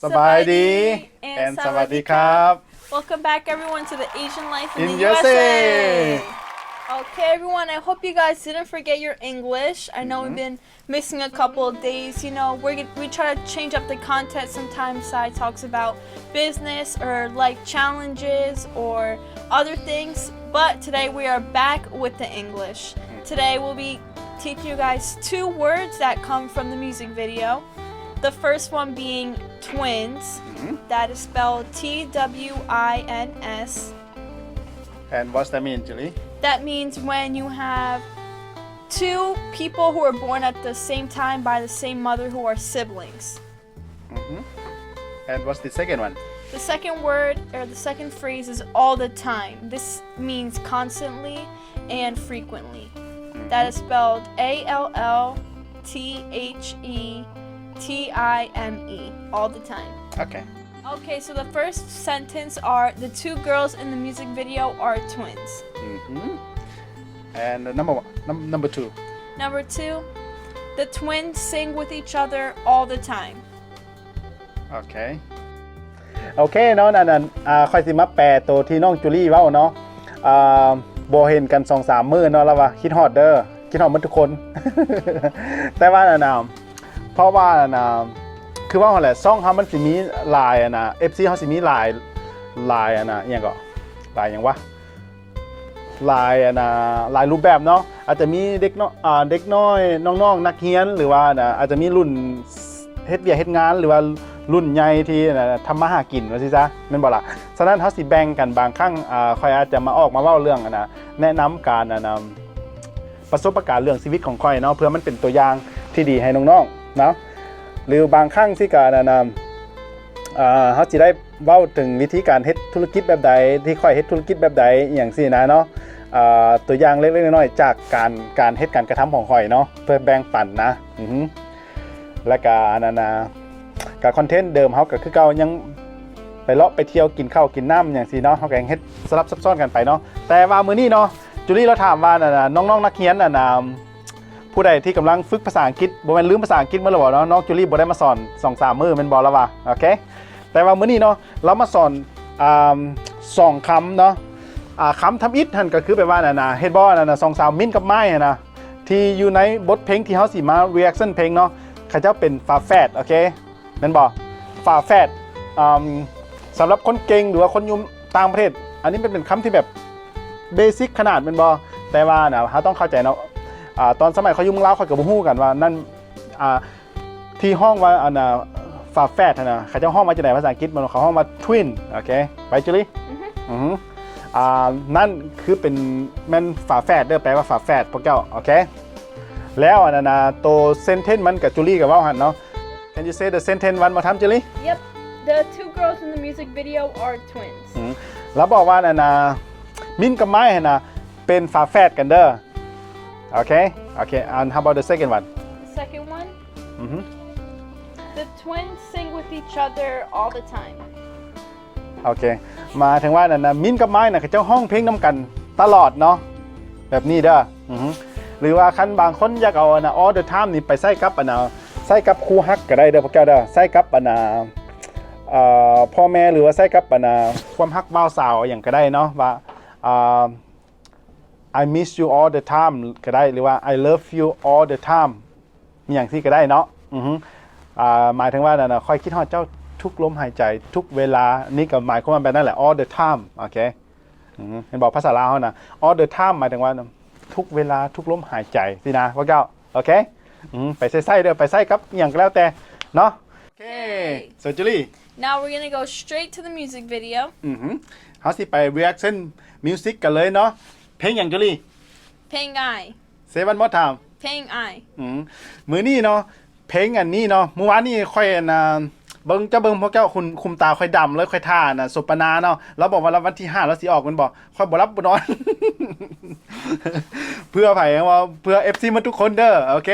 Sabadi and Savadi Krab. Welcome back, everyone, to the Asian Life in, In the USA. USA. Okay, everyone, I hope you guys didn't forget your English. I know we've mm-hmm. been missing a couple of days. You know, we're, we try to change up the content. Sometimes Sai talks about business or like challenges or other things. But today we are back with the English. Mm. Today we'll be teaching you guys two words that come from the music video. The first one being twins. Mm-hmm. That is spelled T W I N S. And what's that mean, Julie? That means when you have two people who are born at the same time by the same mother who are siblings. Mm-hmm. And what's the second one? The second word or the second phrase is all the time. This means constantly and frequently. That mm-hmm. is spelled A L L T H E T I M E. All the time. Okay. Okay, so the first sentence are the two girls in the music video are twins. hmm And uh, number one, num- number two. Number two, the twins sing with each other all the time. โอเค โอเคเนาะนั่นนั่นอ่าค่อยสิมาแปลตัวที่น้องจูลี่เว้าเนาะอ่าบ่เห็นกันสองสามมื้อเนาะแล้วว่าคิดฮอดเด้อคิดฮอดหมันทุกคน แต่ว่านั่นน่ะ เพราะว่าน่ะคือว่าหั่นแหละซ่องเฮามันสิมีลายอะนะ FC เฮาสิมีลายลายอะนะอหยังก็ลายหยังวะลายอะนะลายรูปแบบเนาะอาจจะมีเด็กน้อยอ่าเด็กน้อยน้องๆนักเรียนหรือว่านะอาจจะมีรุ่นเฮ็ดเวียเฮ็ดงาน หรือว่ารุ่นใหญ่ที่นะทำมาหากินว่าสิซะแม่นบ่ล่ะฉะนั้นเฮาสิแบ่งกันบางครั้งอ่าค่อยอาจจะมาออกมาเว้าเรื่องอะนะแนะนำการอะนะประสบการณ์เรื่องชีวิตของค่อยเนาะเพื่อมันเป็นตัวอย่างที่ดีให้น้องๆ เนาะหรือบางครั้งที่การอะนะอ่าเฮาสิได้เว้าถึงวิธีการเฮ็ดธุรกิจแบบใด ที่ค่อยเฮ็ดธุรกิจแบบใดอย่างซี่นะเนาะตัวอย่างเล็กๆน้อยๆจากการการเฮ็ดการกระทำของค่อยเนาะเพื่อแบ่งปันนะและก็อันนั้นนะกับคอนเทนต์เดิมเขาก็คือเก่ายังไปเลาะไปเที่ยวกินข้าวกินน้ำอย่างสีเนาะเขาแกงเฮ็ดสลับซับซ้อนกันไปเนาะแต่ว่ามื้อนี้เนาะจูลี่เราถามว่านะน้องๆนักเรียนน่ะนะ ผู้ใดที่กำลังฝึกภาษาอังกฤษบ่แม่นลืมภาษาอังกฤษเมื่อหรอบ่เนาะน้องจูลี่บ่ได้มาสอน2 3มื้อแม่นบ่แล้วว่าโอเคแต่ว่ามื้อนี้เนาะเรามาสอนอ่าสองคำเนาะอ่าคำทำอิฐหั่นก็คือแปลว่าน่ะนะเฮ็ดบ่น่ะนะสองสาวมิ้นกับไม้นะที่อยู่ในบทเพลงที่เฮาสิมา reaction เพลงเนาะเขาเจ้าเป็นฝาแฝดโอเคแม่นบอกฝาแฝดอืมสำหรับคนเก่งหรือว่าคนยุ่ต่างประเทศ อันนี้เป็นเป็นคำที่แบบเบสิกขนาดแม่นบอแต่ว่านะเขาต้องเข้าใจเนาะ ตอนสมัยเขาอยุ่เมืองลาวเขากับบูฮู้กันว่านั่นอ่าที่ห้องว่าอันน่ะฝาแฝดน่ะนะเขาเจ้าห้องมาจากไหนภาษาอังกฤษมันเขาห้องมาทวินโอเคไปจุลี่อือฮึอ่านั่นคือเป็นแม่นฝาแฝดเด้อแปลว่าฝาแฝดพวกเจ้าโอเคแล้วอันนั้นนะตัวเซนเทนมันกับจูลี่กับว่าหันเนาะ Can you say the sentence one more time จูลี่ Yep, the two girls in the music video are twins. แล้วบอกว่าอันนะมินกับไม้หันนะเป็นฝาแฝดกันเด้อ โอเคโอเค and how about the second one The second one, อือฮึ the twins sing with each other all the time. โอเค มาถึงว่าอันนะมินกับไม้นะเขาเจ้าห้องเพลงน้ำกันตลอดเนาะแบบนี้เด้ออือฮึหรือว่าคันบางคนอยากเอาอันนะ all the time นี่ไปใส่กับอันนะใส่กับครูฮักก็ได้เด้อพวกเจ้าเด้อใส่กับอันนะเอ่อพ่อแม่หรือว่าใส่กับปนาความฮักบ่าวสาวอย่างก็ได้เนาะว่าอ่า I miss you all the time ก็ได้หรือว่า I love you all the time มีอย่างที่ก็ได้เนาะอือฮึอ่าหมายถึงว่านั่นนะคอยคิดฮอดเจ้าทุกลมหายใจทุกเวลา นี่ก็หมายความว่าแบบนั้นแหละ all the time โอเคอือฮึเห็นบอกภาษาลาวเขานะ all the time หมายถึงว่าทุกเวลาทุกลมหายใจสินะพวกเจ้าโอเคอืมไปใส่ไส้เด้อไปใส่กับอหย่างก็แล้วแต่เนาะโอเค so Julie Now we're gonna go straight to the music video. อือหือเขาสิไป reaction music กันเลยเนาะ เพลงอย่างจุลี่ Ping I. Seven More Time Ping I. อืมมือนี่เนาะเพลงอันนี้เนาะเมื่อวานนี่ค่อยนะเบิ้งเจ้าเบิ้งพวกเจ้าคุณคุมตาค่อยดำเลยค่อยท่านะสุปนาเนาะแล้วบอกว่าวันที่ห้าแล้วสิออกมันบอกค่อยบ่รับบ่นอน เพื่อไผ่ว่าเพื่อ FC มาทุกคนเด้อโอเค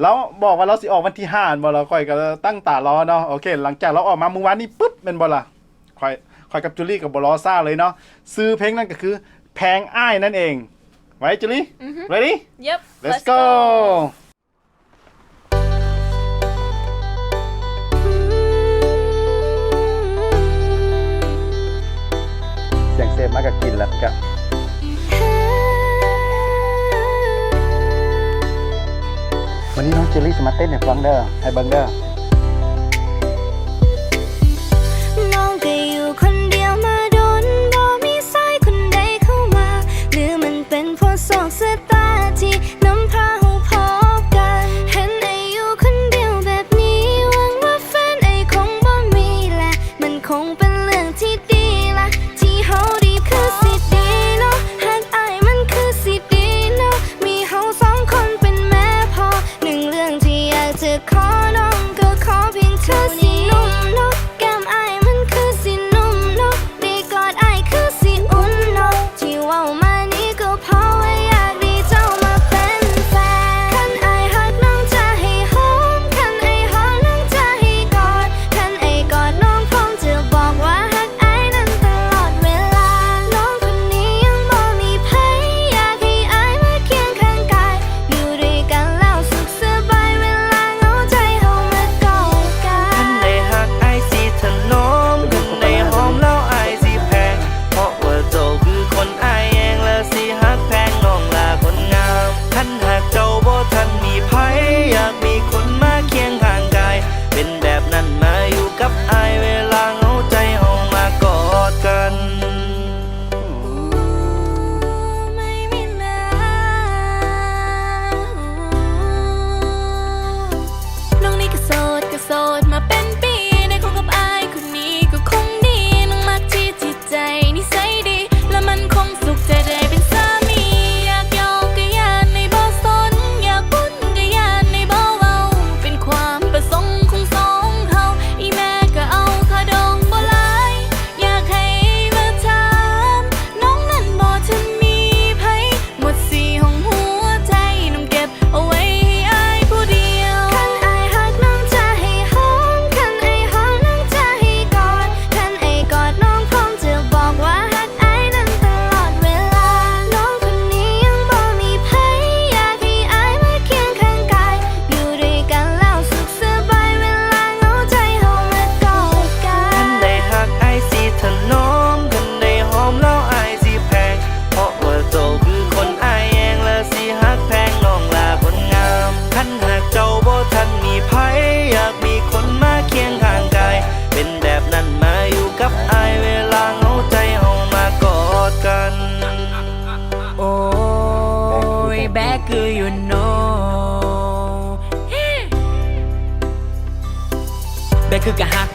แล้วบอกว่าเราสิออกวันที่ห้าบ่เราค่อยก็ตั้งตารอเนาะโอเค หลังจากเราออกมาเมื่อวานนี้ปุ๊บเป็นบ่ล่ะค่อยค่อยกับจูลี่กับบลอซ่าเลยเนาะซื้อเพลงนั่นก็คือ แพงอ้ายนั่นเอง ไว้จุลี่ ready Yep. let's go เสียงเซฟมากกับกินแล้วกับ วันนี้น้องเจลลี่จะมาเต้นให้ฟังเด้อให้เบังเดอร์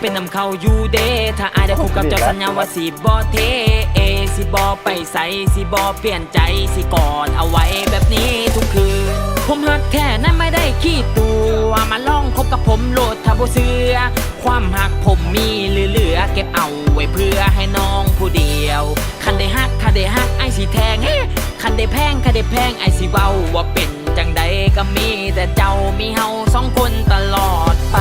เป็นนำเข้าอยู่เดถ้าอายได้พบกับเจ้าสัญญาว่าสิบอเทเอสิบอไปใสสิบอเปลี่ยนใจสิกอดเอาไว้แบบนี้ทุกคืน ผมหักแค่นั้นไม่ได้ขี้ตัวมาล่องคบกับผมโหลดทับเสือ ความหักผมมีเหลือเก็บเอาไว้เพื่อให้น้องผู้เดียว คันได้หักคันได้หักไอ้สีแทงเฮ้คันได้แพงคันได้แพงไอ้สีเบาว่าเป็นจังใดก็มีแต่เจ้ามีเฮาสองคนตลอดไป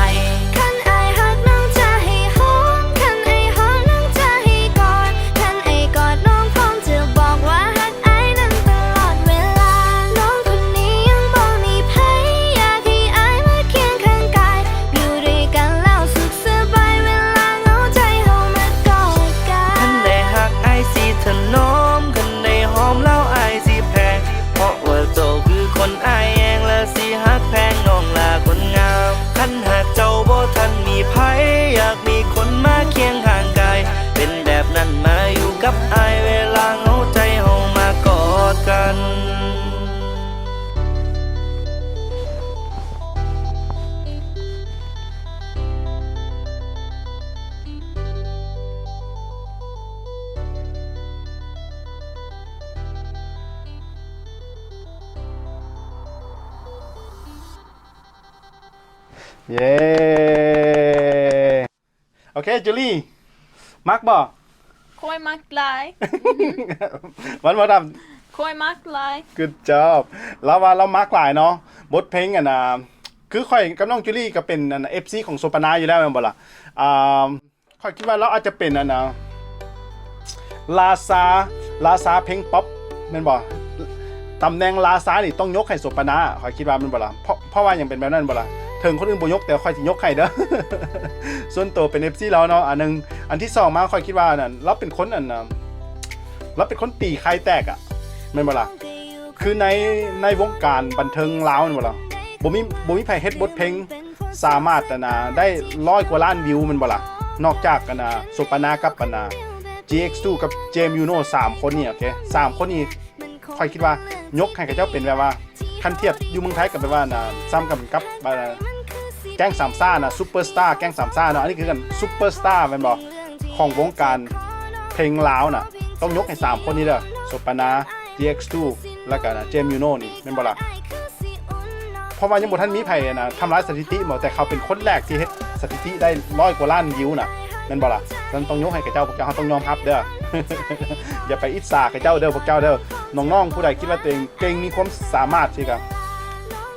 เย้โอเคจูลี่มักบ่ Koi maakt blij. วันมาดับ Koi maakt blij. ก o ด job แล้วว่าเรามักหลายเนาะบทเพลงอะนะคือข่อยกับน้องจูลี่ก็เป็นเอฟซีของโซปานาอยู่แล้วแม่นบ่ล่ะอ่าข่อยคิดว่าเราอาจจะเป็นอะนะลาซาลาซาเพลงป๊อปมันบ่ตำแหน่งลาซานี่ต้องยกให้โซปานาข่อยคิดว่ามันบ่ล่ะเพราะเพราะว่ายังเป็นแบบนั้นบ่ล่ะ ถึงคนอื่นบ่ยกแต่คอยสิยกใครเด้อส่วนตัวเป็นเอฟซีแล้วเนาะอันนึงอันที่สองมาคอยคิดว่านั่นเราเป็นคนอันเราเป็นคนตีใครแตกอะไม่นบ่ล่ะคือในในวงการบันเทิงลาวนี่บ่ล่ะบ่มีบ่มีไผเฮ็ดบทเพลงสามารถนะได้ร้อยกว่าล้านวิวมันบ่ล่ะนอกจากกันนะสุปนากับปนา GX2 กับเจมยูโน่สามคนนี่โอเคสามคนนี้คอยคิดว่ายกให้กับเจ้าเป็นแบบว่าคันเทียบอยู่เมืองไทยกับแบบว่านะซ้ำกับกับ แก๊งสามซ่านะซูเปอร์สตาร์แก๊งสามซ่าเนาะอันนี้คือกันซูเปอร์สตาร์แมนบอกของวงการเพลงลาวน่ะต้องยกให้สามคนนี้เด้อโซปานา GX2 แล้วก็นะเจมยูโน่นี่แม่นบ่ล่ะเพราะว่ายังบ่ทันมีไผนะทำลายสถิติหมดแต่เขาเป็นคนแรกที่เฮ็ดสถิติได้ร้อยกว่าล้านวิวน่ะนั่นบ่ล่ะนั่นต้องยกให้กับเจ้าพวกเจ้าเขาต้องยอมรับเด้ออย่าไปอิจฉากับเจ้าเด้อพวกเจ้าเด้อน้องๆผู้ใดคิดว่าตัวเองเก่งมีความสามารถสิครับ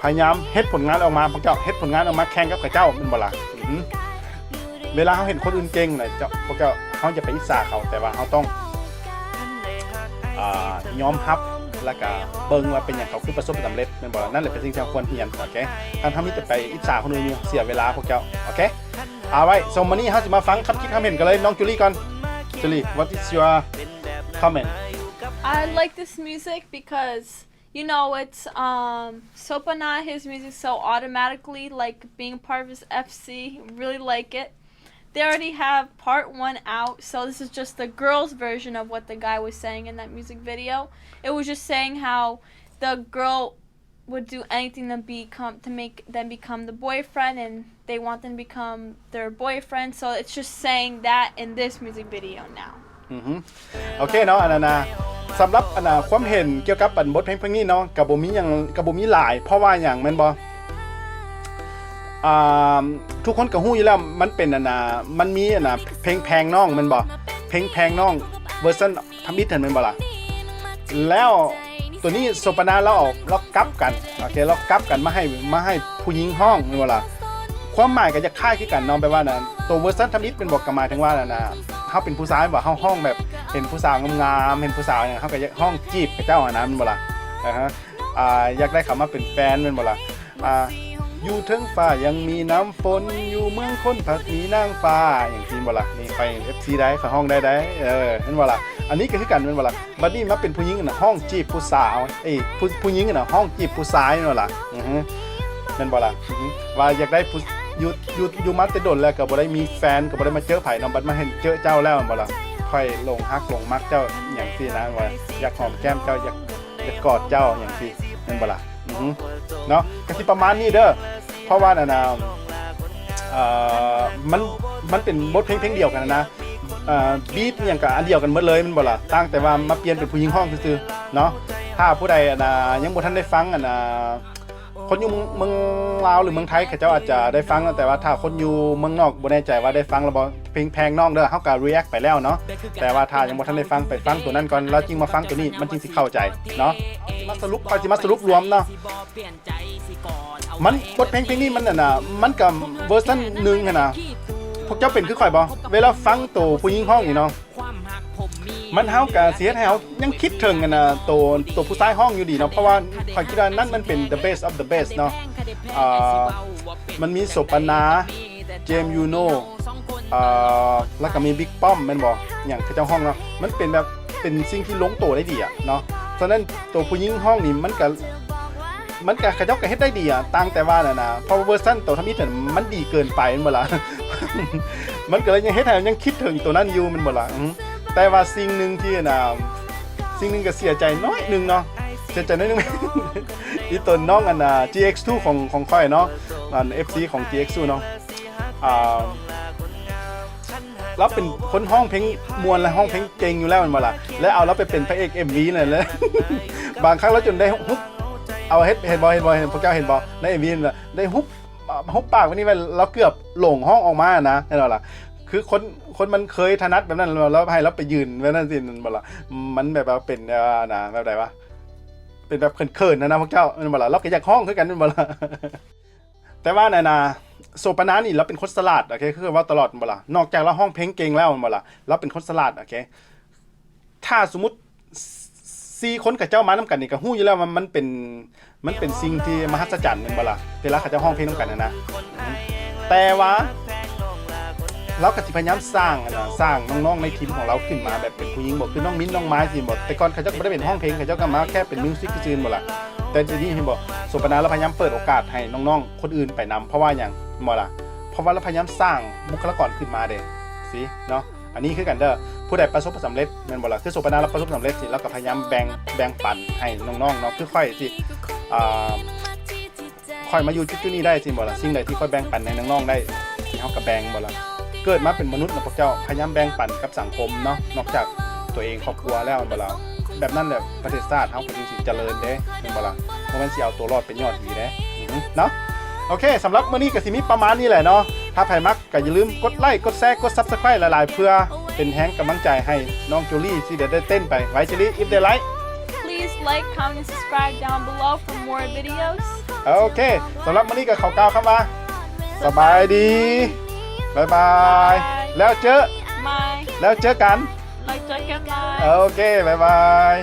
พยายามเฮ็ดผลงานออกมาพวกเจ้าเฮ็ดผลงานออกมาแข่งกับกับเจ้าแมันบ่ล่ะเวลาเขาเห็นคนอื่นเก่งน่ะเจ้าพวกเจ้าเขาอย่าไปอิจฉาเขาแต่ว่าเขาต้องอยอมรับแล้วก็เบิ่งว่าเป็นอย่างเขาคือประสบความสำเร็จแม่นบ่ล่ะนั่นแหละเป็นสิ่งที่เราควรเรียนโอเคการทำนี้จะไปอิจฉาคนอื่นอยู่เสียเวลาพวกเจ้าโอเคเอาไว้สมมานี่เฮาสิมาฟังคำคิดคำเห็นกันเลยน้องจูลี่ก่อนจูลี่ what is your comment I like this music because you know it's um Sopana his music so automatically like being part of his FC really like it. They already have part one out, so this is just the girls' version of what the guy was saying in that music video. It was just saying how the girl would do anything to become to make them become the boyfriend and they want them to become their boyfriend. So it's just saying that in this music video now. อือฮึโอเคเนาะอันนั้นนะสำหรับอันนะความเห็นเกี่ยวกับอันบทเพลงเพลงนี้เนาะกับบ่มีหยังกับบ่มีหลาย เพราะว่าอย่างแม่นบ่อ่าทุกคนก็ฮู้อยู่แล้วมันเป็นอันนะมันมีอันนะเพลงแพงน้องแม่นบ่เพลงแพงน้องเวอร์ชันทำอิฐเห็นแม่นบ่ล่ะแล้วตัวนี้โซปานาเราออกเรากลับกันโอเคเรากลับกันมาให้มาให้ผู้หญิงห้องแม่นบ่ล่ะความหมายก็จะคล้ายคือกันเนาะแปลว่านะตัวเวอร์ชันทำอิฐเป็นบอกกหมายถึงว่านะนะ เขาเป็นผู้ชายบ่เฮาห้องแบบเห็นผู้สาวงามๆเห็นผู้สาวอย่างเขาก็อยากห้องจีบกับเจ้าอะนะแมันบ่ล่ะนะฮะอ่าอยากได้เขามาเป็นแฟนแมันบ่ล่ะอ่าอยู่เทิงฟ้ายังมีน้ำฝนอยู่เมืองคนผักมีนางฟ้าอย่างที่บ่ล่ะนี่ไป FC ได้เขาห้องได้ได้เออเห็นบ่ล่ะอันนี้ก็คือกันแมันบ่ล่ะบัดนี้มาเป็นผู้หญิงน่ะห้องจีบผู้สาวเอ้ยผู้ผู้หญิงน่ะห้องจีบผู้ชายแม่นบ่ล่ะอือฮึแม่นบ่ล่ะว่าอยากได้ผู้ อยู่อยู่อยู่มาแต่ดนแล้วก็บ่ได้มีแฟนก็บ่ได้มาเจอไผเนาบัดมาเห็นเจอเจ้าแล้วม่นบ่ล่ะค่อยลงฮักลงมักเจ้าอย่างที่นะว่าอยากหอมแก้มเจ้าอยากอยากกอดเจ้าอย่างที่นั่นบ่ล่ะอือเนาะก็สิประมาณนี้เด้อเพราะว่าน่ะนะเอ่อมันมันเป็นบทเพลงเพลงเดียวกันนะนะเอ่อบีทอย่างกับอันเดียวกันหมดเลยมันบ่ล่ะตั้งแต่ว่ามาเปลี่ยนเป็นผู้หญิงห้องซื่อๆเนาะถ้าผู้ใดอะนะยังบ่ทันได้ฟังอะนะ คนอยู่เมืองลาวหรือเมืองไทยเขาเจ้าอาจจะได้ฟังแต่ว่าถ้าคนอยู่เมืองนอกบ่แน่ใจว่าได้ฟังแล้วบ่เพลงแพงน้องเด้อเฮาก็ react ไปแล้วเนาะแต่ว่าถ้ายังบ่ทันได้ฟังไปฟังตัวนั้นก่อนแล้วจึงมาฟังตัวนี้มันจึงสิเข้าใจเนาะมาสรุปคอยสิมาสรุปรวมเนาะมันบทเพลงเพลงนี้มันน่ะนะมันกับเวอร์ชันหนึงอะนะพวกเจ้าเป็นคือข่อยบ่เวลาฟังตัวผู้หญิงห้องนี่เนาะ มันเฮาก็เสียให้เฮายังคิดถึงกันนะตัวตัวผู้ชายห้องอยู่ดีเนาะเพราะว่าข่อยคิดว่านั่นมันเป็น the best of the best เนาะอ่ามันมีโสปนาเจมยูโนอ่าแล้วก็มีบิ๊กป้อมแมันบอกอย่างเจ้าห้องเนาะมันเป็นแบบเป็นสิ่งที่ลงตัวได้ดีอะเนาะฉะนั้นตัวผู้หญิงห้องนี่มันก็มันก็เขาเจ้าก็เฮ็ดได้ดีอะตั้งแต่ว่าน่ะนะพราะว่าเวอร์ชันตัวทำนี้แต่มันดีเกินไปมันบ่ล่ะมันก็เลยยังเฮ็ดให้ยังคิดถึงตัวนั้นอยู่มันบ่ล่ะอื แต่ว่าสิ่งหนึ่งที่น่ะสิ่งหนึ่งก็เสียใจน้อยหนึ่งเนาะเสียใจน้อยหนึ่งอีตนน้องอันน่ะ GX2 ของของค่อยเนาะอัน FC ของ GX2 เนาะอ่าเราเป็นคนห้องเพลงมวลและห้องเพลงเก่งอยู่แล้วมันมาละแล้วเอาเราไปเป็นพระเอกเอ็มวีเลยแล้วบางครั้งเราจนได้ฮุบเอาเห็นเห็นบอเห็นบอเห็นพวกเจ้าเห็นบอในเอ็มวีแหละได้ฮุบฮุบปากวันนี้ไปเราเกือบหลงห้องออกมานะเห็นบ่ล่ะ คือคนคนมันเคยถนัดแบบนั้นแล้วให้เราไปยืนแบบนั้นสินั่นบ่ล่ะมันแบบว่าเป็นอ่านะแบบไหนวะเป็นแบบเขินๆนะนะพวกเจ้านั่นบ่ล่ะเราก็อยากห้องคือกันนั่นบ่ล่ะแต่ว่านานาโซปานานี่เราเป็นคนสลัดโอเคคือว่าตลอดมาละนอกจากเราห้องเพลงเก่งแล้วมาละเราเป็นคนสลัดโอเคถ้าสมมติซีคนกับเจ้ามาน้ากันนี่ก็หู้อยู่แล้วว่ามันเป็นมันเป็นสิ่งที่มหัศจรรย์มันบ่ล่ะเวลาเขาเจ้าห้องเพลงน้ำกันนะนะแต่ว่า เราก็สิพยายามสร้างอะนะสร้างน้องๆในทีมของเราขึ้นมาแบบเป็นผู้หญิงบอกคือน้องมิ้นน้องไม้สิบอกแต่ก่อนเขาเจ้าก็ไม่ได้เป็นห้องเพลงเขาเจ้าก็มาแค่เป็นมิวสิกซื่อๆหมดละแต่ทีนี้เห็นบอกสุปนาเราพยายามเปิดโอกาสให้น้องๆ คนอื่นไปนำเพราะว่าอย่างหมดละเพราะว่าเราพยายามสร้างบุคลากรขึ้นมาเด้สิเนาะอันนี้คือกันเด้อผู้ใดประสบความสำเร็จแม่นบ่ล่ะคือสุปนาเราประสบความสำเร็จสิเราก็พยายามแบ่งแบ่งปันให้น้องๆเนาะคือค่อยสิอ่าค่อยมาอยู่จุดๆนี้ได้สิบ่ล่ะสิ่งใดที่ค่อยแบ่งปันในน้องๆได้เฮาก็แบ่งบ่ล่ะ เกิดมาเป็นมนุษย์นะพวกเจ้าพยายามแบ่งปันกับสังคมเนาะนอกจากตัวเองครอบครัวแล้วบ่ล่ะแบบนั้นแหละประเทศชาติเฮาก็จึงสิเจริญเด้แม่นบ่ล่ะบ่แม่นสิเอาตัวรอดเป็นยอดดีเด้อือหือเนาะโอเคสำหรับมื้อนี้ก็สิมีประมาณนี้แหละเนาะถ้าใครมักก็อย่าลืมกดไลค์กดแชร์กด Subscribe หลายๆ เพื่อเป็นแฮงกำลังใจให้น้องจูลี่สิได้เต้นไปไว้จูลี่ if they like Please like, comment, and subscribe down below for more videos. โอเคสำหรับมื้อนี้ก็เขากล่าวคำว่าสบายดี บ๊ายบาย แล้วเจอ My, แล้วเจอกัน like, check out my. โอเคบ๊ายบาย